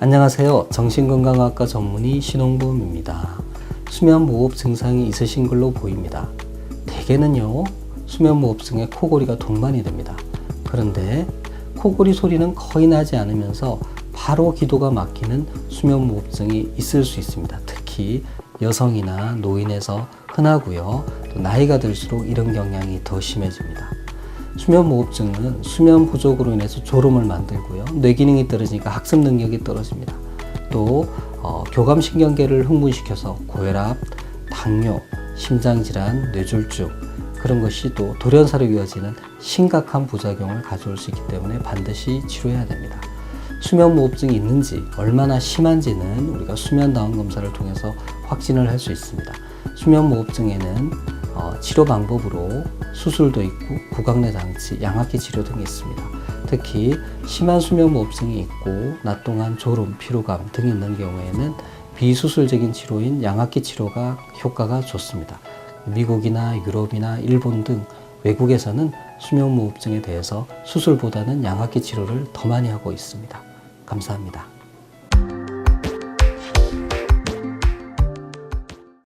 안녕하세요. 정신건강학과 전문의 신홍범입니다. 수면무호흡 증상이 있으신 걸로 보입니다. 대개는요, 수면무호흡증에 코골이가 동반이 됩니다. 그런데 코골이 소리는 거의 나지 않으면서 바로 기도가 막히는 수면무호흡증이 있을 수 있습니다. 특히 여성이나 노인에서 흔하고요. 또 나이가 들수록 이런 경향이 더 심해집니다. 수면 무호흡증은 수면 부족으로 인해서 졸음을 만들고요. 뇌 기능이 떨어지니까 학습 능력이 떨어집니다. 또 어, 교감신경계를 흥분시켜서 고혈압, 당뇨, 심장질환, 뇌졸중 그런 것이 또 돌연사로 이어지는 심각한 부작용을 가져올 수 있기 때문에 반드시 치료해야 됩니다. 수면 무호흡증이 있는지 얼마나 심한지는 우리가 수면 다운 검사를 통해서 확진을 할 수 있습니다. 수면 무호흡증에는 어, 치료 방법으로 수술도 있고 구강내 장치, 양압기 치료 등이 있습니다. 특히 심한 수면무호흡증이 있고 낮 동안 졸음, 피로감 등이 있는 경우에는 비수술적인 치료인 양압기 치료가 효과가 좋습니다. 미국이나 유럽이나 일본 등 외국에서는 수면무호흡증에 대해서 수술보다는 양압기 치료를 더 많이 하고 있습니다. 감사합니다.